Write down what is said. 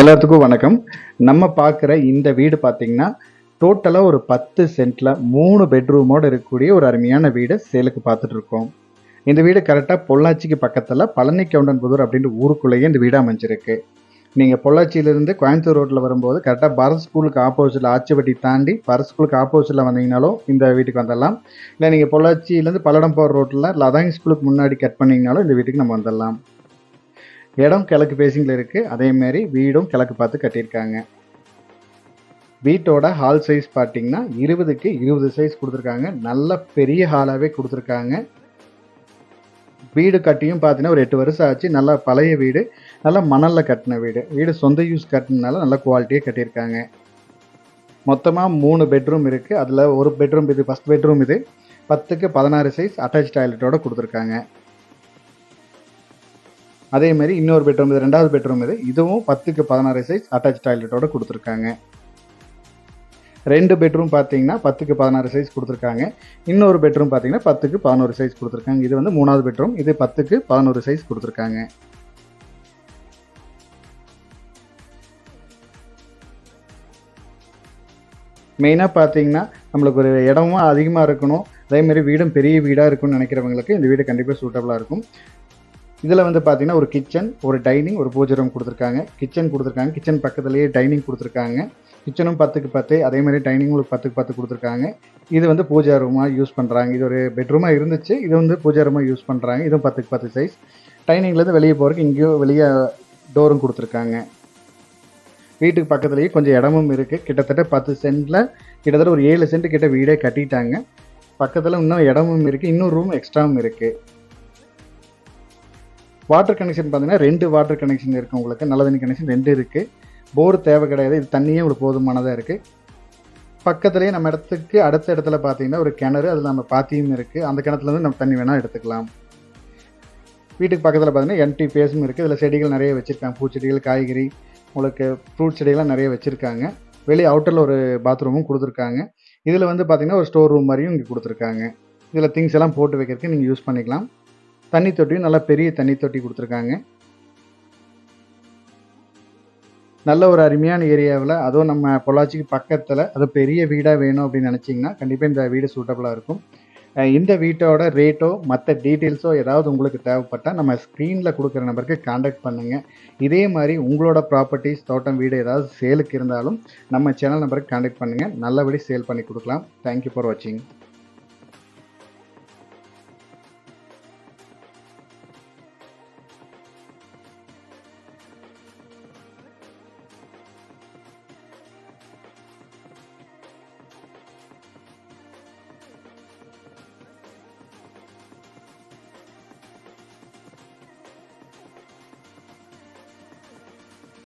எல்லாத்துக்கும் வணக்கம். நம்ம பார்க்குற இந்த வீடு பார்த்தீங்கன்னா டோட்டலாக ஒரு பத்து சென்ட்டில் மூணு பெட்ரூமோடு இருக்கக்கூடிய ஒரு அருமையான வீடு சேலுக்கு பார்த்துட்டு இருக்கோம். இந்த வீடு கரெக்டாக பொள்ளாச்சிக்கு பக்கத்தில் பழனி கவுண்டன் புதூர் அப்படின்ற ஊருக்குள்ளேயே இந்த வீடு அமைஞ்சிருக்கு. நீங்கள் பொள்ளாச்சியிலேருந்து கோயம்புத்தூர் ரோட்டில் வரும்போது கரெக்டாக பரத் ஸ்கூலுக்கு ஆப்போசிட்டில் ஆச்சிவட்டி தாண்டி பரத் ஸ்கூலுக்கு ஆப்போசிட்டில் வந்தீங்கனாலும் இந்த வீட்டுக்கு வந்துடலாம். இல்லை நீங்கள் பொள்ளாச்சியிலேருந்து பல்லடம் போகிற ரோட்டில் லதாங் ஸ்கூலுக்கு முன்னாடி கட் பண்ணிங்கனாலும் இந்த வீட்டுக்கு நம்ம வந்துடலாம். இடம் கிழக்கு பேசிங்கில் இருக்குது அதேமாரி வீடும் கிழக்கு பார்த்து கட்டியிருக்காங்க. வீட்டோட ஹால் சைஸ் பார்த்தீங்கன்னா இருபதுக்கு இருபது சைஸ் கொடுத்துருக்காங்க. நல்ல பெரிய ஹாலாகவே கொடுத்துருக்காங்க. வீடு கட்டியும் பார்த்தீங்கன்னா ஒரு எட்டு வருஷம் ஆச்சு. நல்லா பழைய வீடு நல்லா மணலில் கட்டின வீடு. வீடு சொந்த யூஸ் கட்டினால நல்ல குவாலிட்டியாக கட்டியிருக்காங்க. மொத்தமாக மூணு பெட்ரூம் இருக்குது அதில் ஒரு பெட்ரூம் இது ஃபஸ்ட் பெட்ரூம் இது. பத்துக்கு பதினாறு சைஸ் அட்டாச் டாய்லெட்டோட கொடுத்துருக்காங்க. அதே மாதிரி இன்னொரு பெட்ரூம் இது ரெண்டாவது பெட்ரூம் இது இதுவும் பத்துக்கு பதினாறு சைஸ் அட்டாச் டாய்லெட்டோட கொடுத்துருக்காங்க. ரெண்டு பெட்ரூம் பார்த்தீங்கன்னா பத்துக்கு பதினாறு சைஸ் கொடுத்துருக்காங்க. இன்னொரு பெட்ரூம் பார்த்தீங்கன்னா பத்துக்கு பதினோரு சைஸ் கொடுத்துருக்காங்க. இது வந்து மூணாவது பெட்ரூம் இது பத்துக்கு பதினோரு சைஸ் கொடுத்துருக்காங்க. மெயினாக பார்த்தீங்கன்னா நம்மளுக்கு ஒரு இடமும் அதிகமாக இருக்கணும். அதேமாரி வீடும் பெரிய வீடாக இருக்கும்னு நினைக்கிறவங்களுக்கு இந்த வீடு கண்டிப்பாக சூட்டபுளாக இருக்கும். இதில் வந்து பார்த்தீங்கன்னா ஒரு கிச்சன் ஒரு டைனிங் ஒரு பூஜை ரூம் கொடுத்துருக்காங்க. கிச்சன் கொடுத்துருக்காங்க. கிச்சன் பக்கத்துலேயே டைனிங் கொடுத்துருக்காங்க. கிச்சனும் பத்துக்கு பத்து அதே மாதிரி டைனிங்கும் ஒரு பத்துக்கு பத்து கொடுத்துருக்காங்க. இது வந்து பூஜா ரூமாக யூஸ் பண்ணுறாங்க இது ஒரு பெட்ரூமாக இருந்துச்சு. இது வந்து பூஜா ரூமாக யூஸ் பண்ணுறாங்க இதுவும் பத்துக்கு பத்து சைஸ் டைனிங்லேருந்து வெளியே போகிறதுக்கு இங்கேயும் வெளியே டோரும் கொடுத்துருக்காங்க. வீட்டுக்கு பக்கத்துலேயே கொஞ்சம் இடமும் இருக்குது கிட்டத்தட்ட பத்து சென்ட்டில் கிட்டத்தட்ட ஒரு ஏழு சென்ட் கிட்ட வீடே கட்டிட்டாங்க. பக்கத்தில் இன்னும் இடமும் இருக்குது இன்னும் ரூம் எக்ஸ்ட்ராவும் இருக்குது வாட்டர் கனெக்ஷன் பார்த்தீங்கன்னா ரெண்டு வாட்டர் கனெக்ஷன் இருக்குது உங்களுக்கு. நல்ல தண்ணி கனெக்ஷன் ரெண்டு இருக்குது போர் தேவை கிடையாது. இது தண்ணியே உங்களுக்கு போதுமானதாக இருக்குது பக்கத்துலேயே நம்ம இடத்துக்கு அடுத்த இடத்துல பார்த்தீங்கன்னா ஒரு கிணறு அதில் நம்ம பாத்தியும் இருக்குது அந்த கிணத்துலேருந்து நம்ம தண்ணி வேணால் எடுத்துக்கலாம். வீட்டுக்கு பக்கத்தில் பார்த்தீங்கன்னா என்டி பேஸும் இருக்குது இதில் செடிகள் நிறைய வச்சுருக்காங்க. பூச்செடிகள் காய்கறி உங்களுக்கு ஃப்ரூட் செடிகள்லாம் நிறைய வச்சுருக்காங்க. வெளியே அவுட்டரில் ஒரு பாத்ரூமும் கொடுத்துருக்காங்க. இதில் வந்து பார்த்திங்கன்னா ஒரு ஸ்டோர் ரூம் மாதிரியும் இங்கே கொடுத்துருக்காங்க. இதில் திங்ஸ் எல்லாம் போட்டு வைக்கிறதுக்கு நீங்கள் யூஸ் பண்ணிக்கலாம். தண்ணி தொட்டியும் நல்லா பெரிய தண்ணி தொட்டி கொடுத்துருக்காங்க. நல்ல ஒரு அருமையான ஏரியாவில் அதுவும் நம்ம பொள்ளாச்சிக்கு பக்கத்தில் அது பெரிய வீடாக வேணும் அப்படின்னு நினச்சிங்கன்னா கண்டிப்பாக இந்த வீடு சூட்டபுளாக இருக்கும். இந்த வீட்டோட ரேட்டோ மற்ற டீட்டெயில்ஸோ ஏதாவது உங்களுக்கு தேவைப்பட்டால் நம்ம ஸ்க்ரீனில் கொடுக்குற நம்பருக்கு காண்டாக்ட் பண்ணுங்கள் இதே மாதிரி உங்களோட ப்ராப்பர்ட்டிஸ் தோட்டம் வீடு ஏதாவது சேலுக்கு இருந்தாலும் நம்ம சேனல் நம்பருக்கு காண்டாக்ட் பண்ணுங்கள் நல்லபடி சேல் பண்ணி கொடுக்கலாம். தேங்க்யூ ஃபார் வாட்சிங்